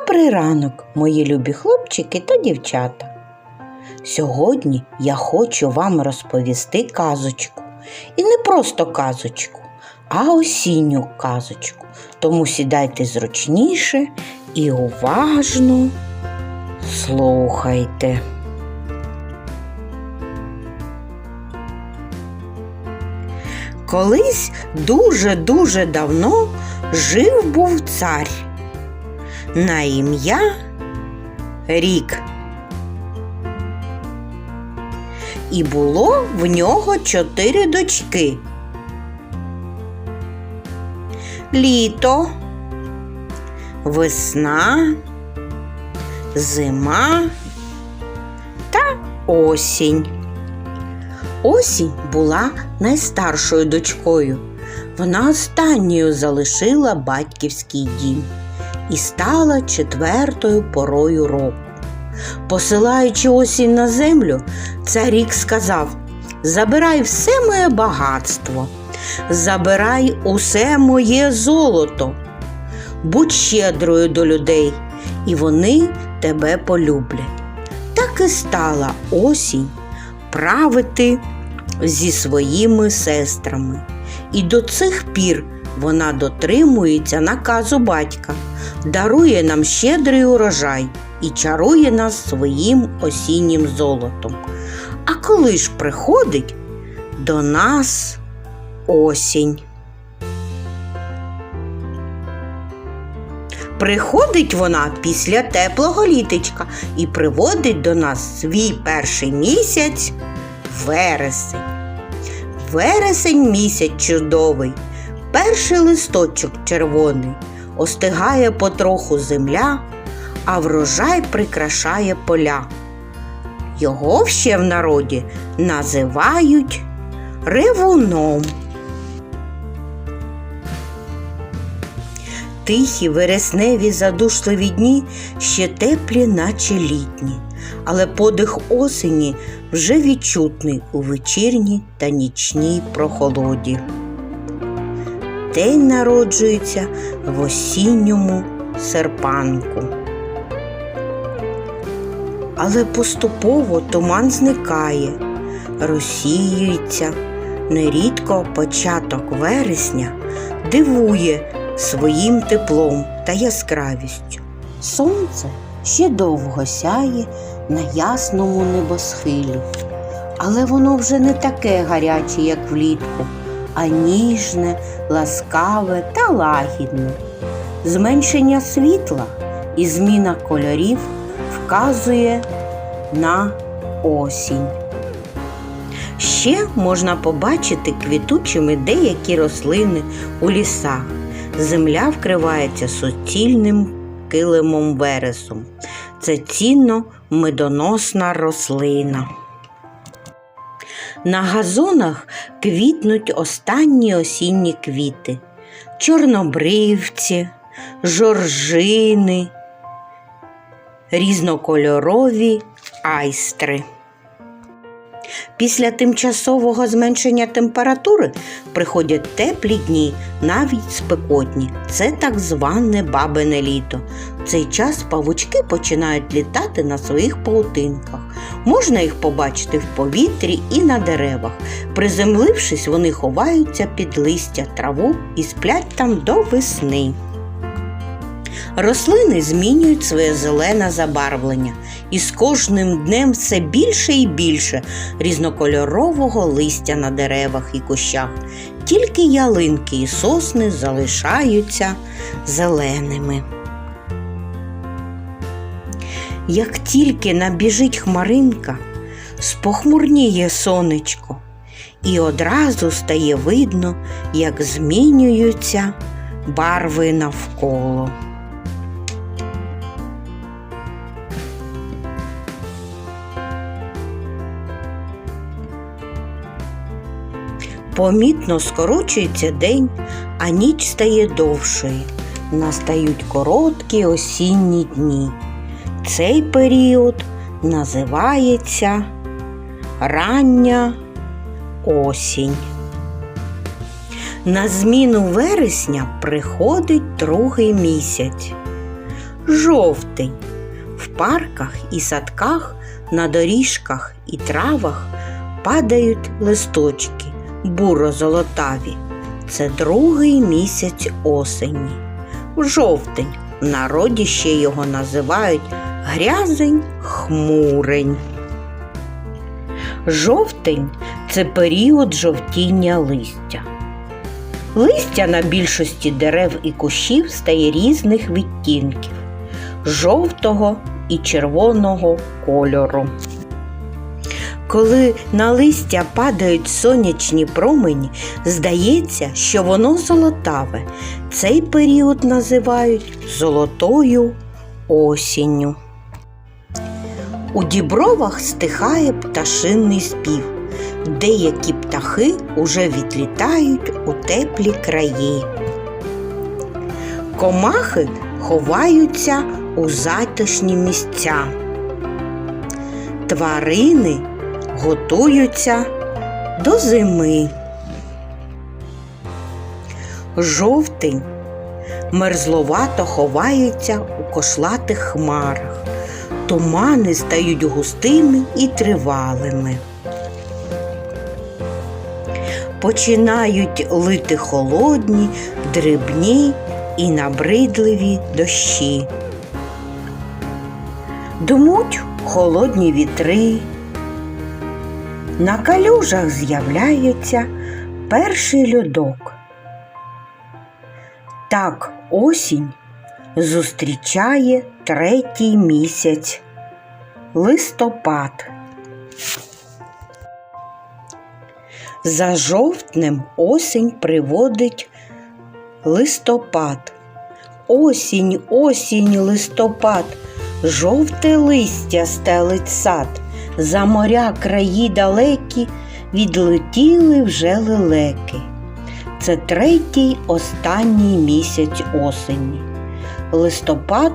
Добрий ранок, мої любі хлопчики та дівчата. Сьогодні я хочу вам розповісти казочку. І не просто казочку, а осінню казочку. Тому сідайте зручніше і уважно слухайте. Колись дуже-дуже давно жив був цар на ім'я Рік. І було в нього чотири дочки. Літо, весна, зима та осінь. Осінь була найстаршою дочкою. Вона останньою залишила батьківський дім і стала четвертою порою року. Посилаючи осінь на землю, царік сказав: Забирай все моє багатство, забирай усе моє золото, будь щедрою до людей, і вони тебе полюблять. Так і стала осінь правити зі своїми сестрами. І до цих пір вона дотримується наказу батька, дарує нам щедрий урожай і чарує нас своїм осіннім золотом. А коли ж приходить до нас осінь? Приходить вона після теплого літочка і приводить до нас свій перший місяць вересень. Вересень місяць чудовий, перший листочок червоний, остигає потроху земля, а врожай прикрашає поля. Його ще в народі називають ревуном. Тихі вересневі задушливі дні ще теплі, наче літні, але подих осені вже відчутний у вечірній та нічній прохолоді. День народжується в осінньому серпанку. Але поступово туман зникає, розсіюється. Нерідко початок вересня дивує своїм теплом та яскравістю. Сонце ще довго сяє на ясному небосхилі, але воно вже не таке гаряче, як влітку, а ніжне, ласкаве та лагідне. Зменшення світла і зміна кольорів вказує на осінь. Ще можна побачити квітучими деякі рослини у лісах. Земля вкривається суцільним килимом вересом. Це цінно медоносна рослина. На газонах квітнуть останні осінні квіти, чорнобривці, жоржини, різнокольорові айстри. Після тимчасового зменшення температури приходять теплі дні, навіть спекотні. Це так зване бабине літо. В цей час павучки починають літати на своїх паутинках. Можна їх побачити в повітрі і на деревах. Приземлившись, вони ховаються під листя траву і сплять там до весни. Рослини змінюють своє зелене забарвлення, і з кожним днем все більше і більше різнокольорового листя на деревах і кущах. Тільки ялинки і сосни залишаються зеленими. Як тільки набіжить хмаринка, спохмурніє сонечко, і одразу стає видно, як змінюються барви навколо. Помітно скорочується день, а ніч стає довшою. Настають короткі осінні дні. Цей період називається рання осінь. На зміну вересня приходить другий місяць жовтень. В парках і садках, на доріжках і травах падають листочки буро-золотаві. Це другий місяць осені. Жовтень. В народі ще його називають грязень хмурень. Жовтень це період жовтіння листя. Листя на більшості дерев і кущів стає різних відтінків жовтого і червоного кольору. Коли на листя падають сонячні промені, здається, що воно золотаве. Цей період називають золотою осінню. У дібровах стихає пташинний спів. Деякі птахи уже відлітають у теплі краї. Комахи ховаються у затишні місця. Тварини готуються до зими. Жовтень мерзловато ховається у кошлатих хмарах. Тумани стають густими і тривалими. Починають лити холодні, дрібні і набридливі дощі. Думуть холодні вітри. На калюжах з'являється перший льодок. Так осінь зустрічає третій місяць листопад. За жовтнем осінь приводить листопад. Осінь, осінь, листопад, жовте листя стелить сад, за моря краї далекі відлетіли вже лелеки. Це третій останній місяць осені. Листопад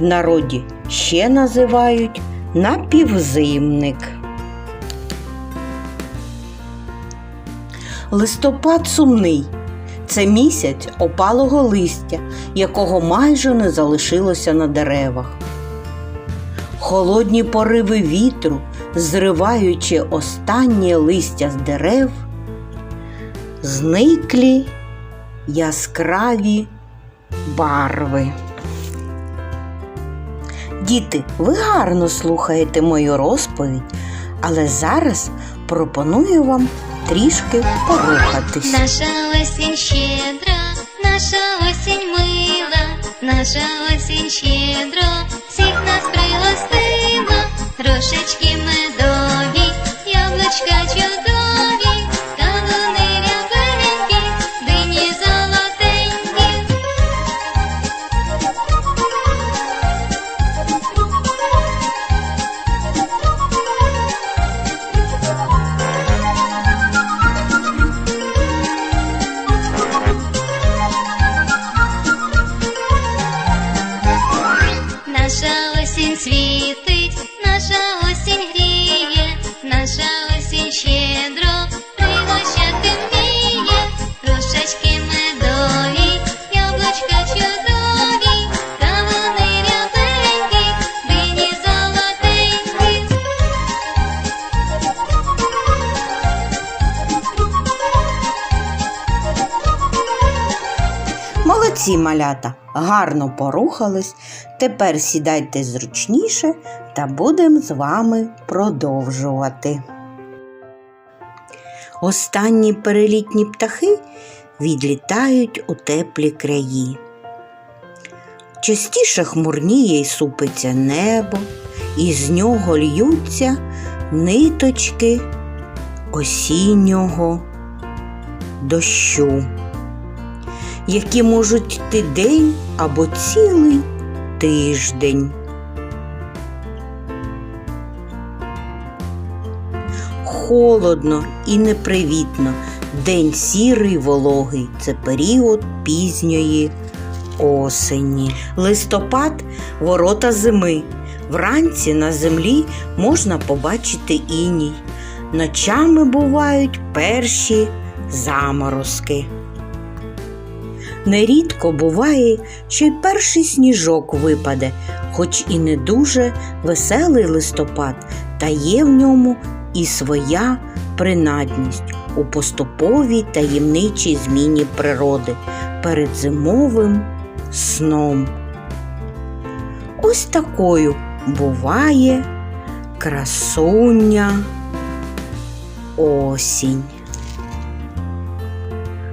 в народі ще називають напівзимник. Листопад сумний. Це місяць опалого листя, якого майже не залишилося на деревах. Холодні пориви вітру, зриваючи останнє листя з дерев, зниклі яскраві барви. Діти, ви гарно слухаєте мою розповідь, але зараз пропоную вам трішки порухатись. Наша осінь щедра, наша осінь мила, наша осінь всіх нас пригостила, трошечки медові, малята, гарно порухались. Тепер сідайте зручніше та будемо з вами продовжувати. Останні перелітні птахи відлітають у теплі краї. Частіше хмурніє й супиться небо, і з нього льються ниточки осіннього дощу які можуть йти день або цілий тиждень. Холодно і непривітно. День сірий вологий це період пізньої осені. Листопад ворота зими. Вранці на землі можна побачити іній. Ночами бувають перші заморозки. Нерідко буває, що й перший сніжок випаде, хоч і не дуже веселий листопад, та є в ньому і своя принадність у поступовій таємничій зміні природи перед зимовим сном. Ось такою буває красуня осінь.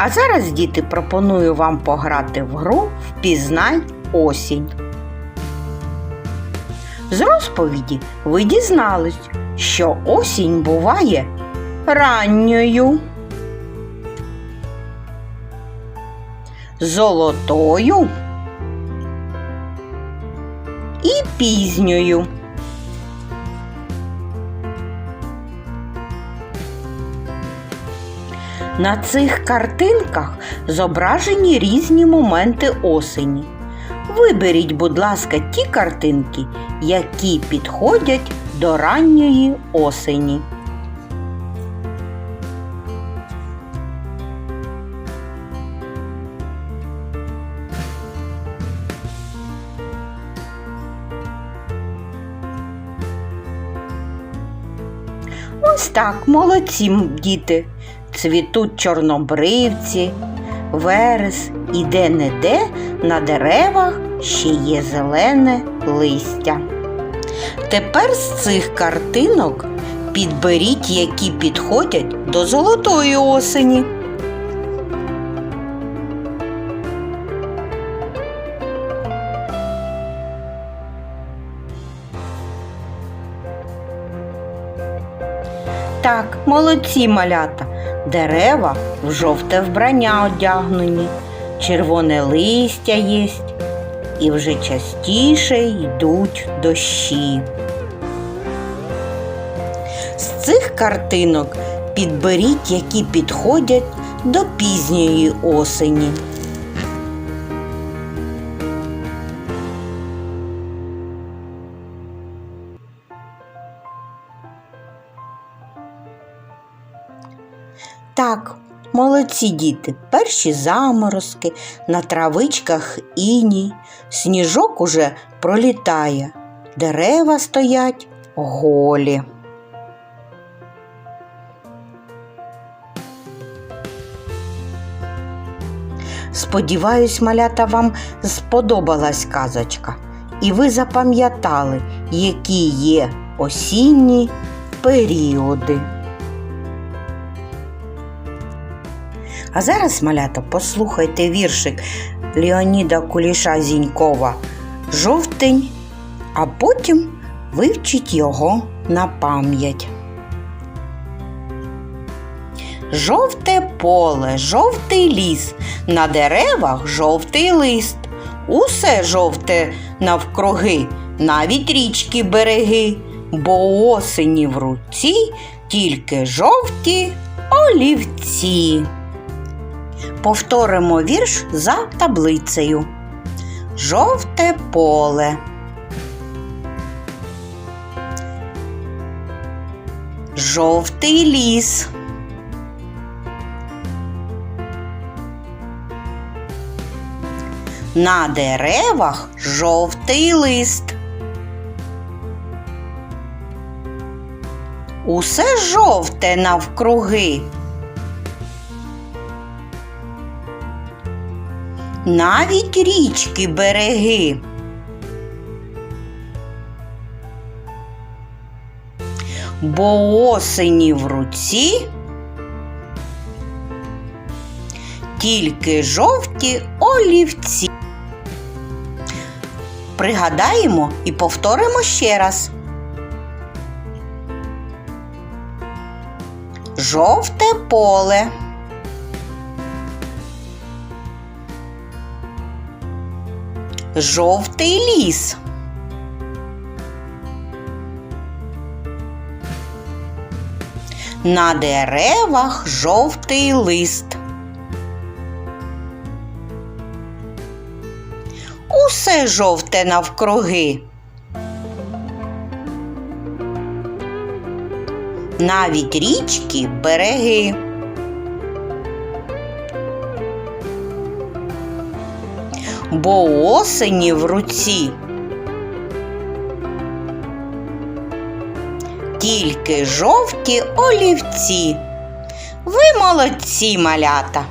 А зараз, діти, пропоную вам пограти в гру Впізнай осінь. З розповіді ви дізнались, що осінь буває ранньою, золотою і пізньою. На цих картинках зображені різні моменти осені. Виберіть, будь ласка, ті картинки, які підходять до ранньої осені. Ось так, молодці, діти. Цвітуть чорнобривці, верес і де-не-де на деревах ще є зелене листя. Тепер з цих картинок підберіть, які підходять до золотої осені. Так, молодці малята. Дерева в жовте вбрання одягнені, червоне листя єсть, і вже частіше йдуть дощі. З цих картинок підберіть, які підходять до пізньої осені. Так, молодці діти, перші заморозки, на травичках іній, сніжок уже пролітає, дерева стоять голі. Сподіваюсь, малята вам сподобалась казочка, і ви запам'ятали, які є осінні періоди. А зараз, малята, послухайте віршик Леоніда Куліша Зінькова Жовтень, а потім вивчіть його на пам'ять. Жовте поле, жовтий ліс, на деревах жовтий лист. Усе жовте навкруги, навіть річки береги, бо осені в руці тільки жовті олівці. Повторимо вірш за таблицею. Жовте поле. Жовтий ліс. На деревах жовтий лист. Усе жовте навкруги. Навіть річки береги. Бо осені в руці тільки жовті олівці. Пригадаємо і повторимо ще раз. Жовте поле. Жовтий ліс. На деревах жовтий лист. Усе жовте навкруги. Навіть річки береги. Бо осені в руці. Тільки жовті олівці. Ви молодці, малята.